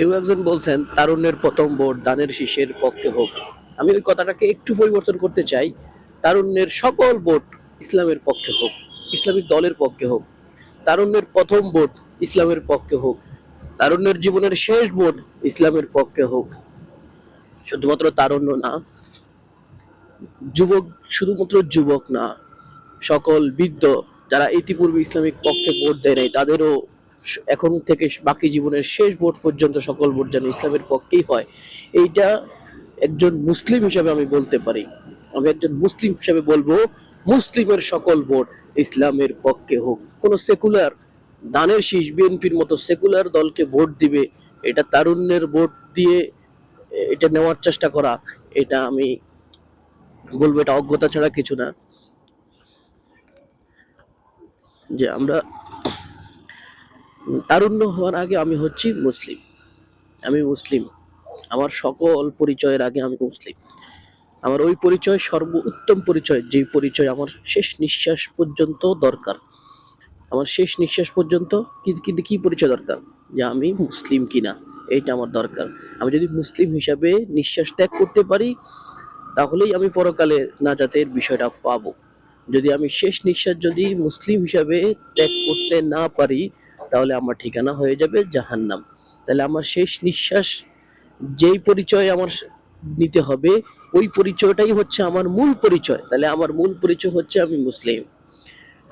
কেউ একজন বলছেন, তারুণ্যের প্রথম ভোট দানের শীষের পক্ষে হোক। আমি ওই কথাটাকে একটু পরিবর্তন করতে চাই, তারুণ্যের সকল ভোট ইসলামের পক্ষে হোক, ইসলামিক দলের পক্ষে হোক। তারুণ্যের প্রথম ভোট ইসলামের পক্ষে হোক। তারুণ্যের জীবনের শেষ ভোট ইসলামের পক্ষে হোক। শুধুমাত্র তারুণ্য না, যুবক শুধুমাত্র যুবক না, সকল বৃদ্ধ যারা ইতিপূর্বে ইসলামিক পক্ষে ভোট দেয় নাই, তাদেরও এখন থেকে বাকি জীবনের শেষ ভোট পর্যন্ত সকল ভোট যেন ইসলামের পক্ষেই হয়। এইটা একজন মুসলিম হিসাবে আমি বলতে পারি। আমি একজন মুসলিম হিসাবে বলব, মুসলিমের সকল ভোট ইসলামের পক্ষে হোক। কোনো সেকুলার দানের শীষ বিএনপির মতো সেকুলার দলকে ভোট দিবে, এটা তারুণ্যের ভোট দিয়ে এটা নেওয়ার চেষ্টা করা, এটা আমি বলব, এটা অজ্ঞতা ছাড়া কিছু না। যে আমরা তারুণ্য হওয়ার আগে আমি হচ্ছি মুসলিম। আমি মুসলিম। আমার সকল পরিচয়ের আগে আমি মুসলিম। আমার ওই পরিচয় সর্ব উত্তম পরিচয়, যেই পরিচয় আমার শেষ নিঃশ্বাস পর্যন্ত দরকার। আমার শেষ নিঃশ্বাস পর্যন্ত কি কি কি পরিচয় দরকার? যে আমি মুসলিম কিনা, এইটা আমার দরকার। আমি যদি মুসলিম হিসাবে নিঃশ্বাস ত্যাগ করতে পারি, তাহলেই আমি পরকালে নাজাতের বিষয়টা পাবো। যদি আমি শেষ নিঃশ্বাস যদি মুসলিম হিসাবে ত্যাগ করতে না পারি তাহলে আমার ঠিকানা হয়ে যাবে জাহান্নাম। তাহলে আমার শেষ নিঃশ্বাস যেই পরিচয় আমার নিতে হবে, ওই পরিচয়টাই হচ্ছে আমার মূল পরিচয়। তাহলে আমার মূল পরিচয় হচ্ছে আমি মুসলিম।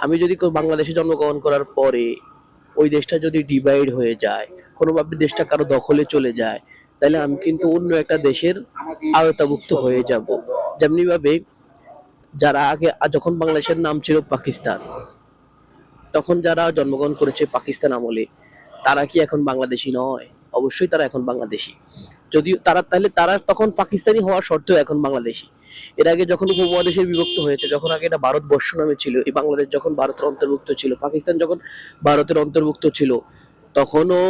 আমি যদি বাংলাদেশে জন্মগ্রহণ করার পরে ওই দেশটা যদি ডিভাইড হয়ে যায়, কোনোভাবে দেশটা কারও দখলে চলে যায়, তাহলে আমি কিন্তু অন্য একটা দেশের আওতাভুক্ত হয়ে যাব। যেমনিভাবে যারা আগে, যখন বাংলাদেশের নাম ছিল পাকিস্তান তখন যারা জন্মগ্রহণ করেছে পাকিস্তান আমলে, তারা কি এখন বাংলাদেশি নয়? অবশ্যই তারা এখন বাংলাদেশি। যদিও তারা, তাহলে তারা তখন পাকিস্তানি হওয়ার সত্ত্বেও এখন বাংলাদেশি। এর আগে যখন উপমহাদেশের বিভক্ত হয়েছে, যখন আগে এটা ভারতবর্ষ নামে ছিল, এই বাংলাদেশ যখন ভারতের অন্তর্ভুক্ত ছিল, পাকিস্তান যখন ভারতের অন্তর্ভুক্ত ছিল, তখনও,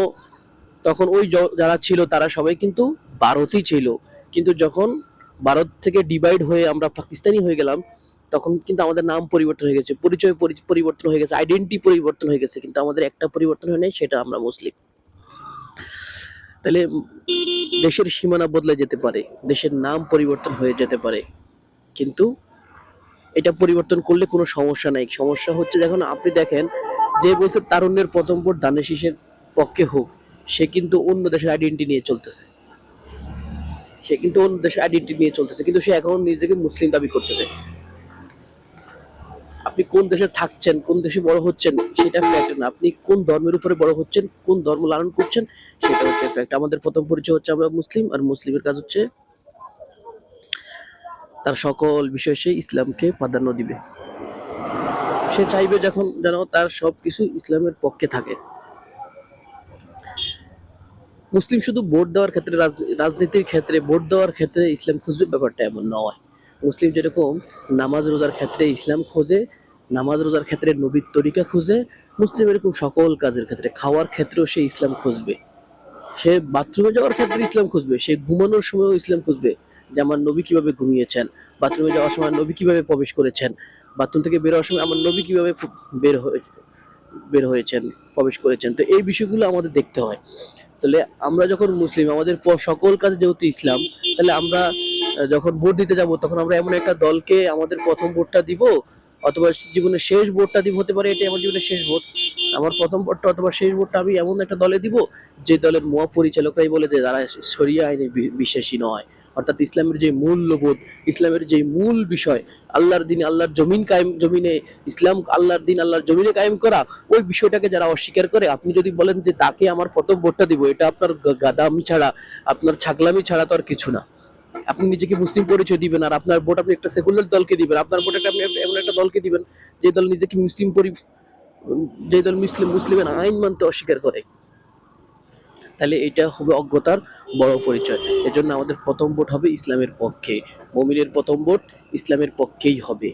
তখন ওই যারা ছিল, তারা সবাই কিন্তু ভারতই ছিল। কিন্তু যখন ভারত থেকে ডিভাইড হয়ে আমরা পাকিস্তানি হয়ে গেলাম তখন কিন্তু আমাদের নাম পরিবর্তন হয়ে গেছে, পরিচয় পরিবর্তন হয়ে গেছে আইডেন্টি পরিবর্তন হয়ে গেছে, কিন্তু আমাদের একটা পরিবর্তন হয় নাই, সেটা আমরা মুসলিম। তাহলে দেশের সীমানা বদলে যেতে পারে, দেশের নাম পরিবর্তন হয়ে যেতে পারে, কিন্তু এটা পরিবর্তন করলে কোনো সমস্যা নাই। সমস্যা হচ্ছে যখন আপনি দেখেন যে বলছে তারুণ্যের প্রথম ভোট ধানের শীষের পক্ষে হোক, সে কিন্তু অন্য দেশের আইডেন্টি নিয়ে চলতেছে। সে কিন্তু অন্য দেশের আইডেন্টি নিয়ে চলতেছে, কিন্তু সে এখন নিজেকে মুসলিম দাবি করতেছে। আপনি কোন দেশে থাকছেন, কোন দেশে বড় হচ্ছেন, সেটা ফ্যাক্ট না। আপনি কোন ধর্মের উপরে বড় হচ্ছেন, কোন ধর্ম লালন করছেন, সেটা হচ্ছে ফ্যাক্ট আমাদের প্রথম পরিচয় হচ্ছে আমরা মুসলিম, আর মুসলিমের কাজ হচ্ছে তার সকল বিষয় সে ইসলামকে প্রাধান্য দিবে। সে চাইবে যখন যেন তার সবকিছু ইসলামের পক্ষে থাকে। মুসলিম শুধু ভোট দেওয়ার ক্ষেত্রে, রাজনীতির ক্ষেত্রে, ভোট দেওয়ার ক্ষেত্রে ইসলাম খুঁজবে ব্যাপারটা এমন নয়। মুসলিম যেরকম নামাজ রোজার ক্ষেত্রে ইসলাম খোঁজে, নামাজ রোজার ক্ষেত্রে নবীর তরিকা খুঁজে, মুসলিম এরকম সকল কাজের ক্ষেত্রে, খাওয়ার ক্ষেত্রেও সে ইসলাম খুঁজবে। সে বাথরুমে যাওয়ার ক্ষেত্রে ইসলাম খুঁজবে, সে ঘুমানোর সময়ও ইসলাম খুঁজবে যে আমার নবী কীভাবে ঘুমিয়েছেন, বাথরুমে যাওয়ার সময় নবী কীভাবে প্রবেশ করেছেন, বাথরুম থেকে বের হওয়ার সময় আমার নবী কীভাবে বের হয়ে, বের হয়েছেন, প্রবেশ করেছেন। তো এই বিষয়গুলো আমাদের দেখতে হয়। তাহলে আমরা যখন মুসলিম, আমাদের সকল কাজে যেহেতু ইসলাম, তাহলে আমরা যখন ভোট দিতে যাব, তখন আমরা এমন একটা দলকে আমাদের প্রথম ভোটটা দিব, অথবা জীবনের শেষ ভোটটা দিব হতে পারে, এটাই আমার জীবনের শেষ ভোট। আমার প্রথম ভোটটা অথবা শেষ ভোটটা আমি এমন একটা দলে দিব, যে দলের মহাপরিচালকরাই বলে যে, যারা সরিয়া আইনে বিশ্বাসী নয়। অর্থাৎ ইসলামের যে মূল্যবোধ, ইসলামের যে মূল বিষয়, আল্লাহর দিন আল্লাহর জমিন কায়েম জমিনে ইসলাম আল্লাহর দিন আল্লাহর জমিনে কায়েম করা, ওই বিষয়টাকে যারা অস্বীকার করে, আপনি যদি বলেন যে, তাকে আমার প্রথম ভোটটা দিব, এটা আপনার গাদামি ছাড়া, আপনার ছাগলামি ছাড়া তো আর কিছু না। আপনি নিজেকে মুসলিম পরিচয় দিবেন আর আপনার ভোট আপনি একটা সেকুলার দলকে দিবেন, আপনার ভোট একটা আপনি এমন একটা দলকে দিবেন যে দল নিজেকে মুসলিম পরি, যে দল মুসলিম, মুসলিমের আইন মানতে অস্বীকার করে। তাহলে এটা হবে অজ্ঞতার বড় পরিচয়। এজন্য আমাদের প্রথম ভোট হবে ইসলামের পক্ষে। মমিনের প্রথম ভোট ইসলামের পক্ষেই হবে।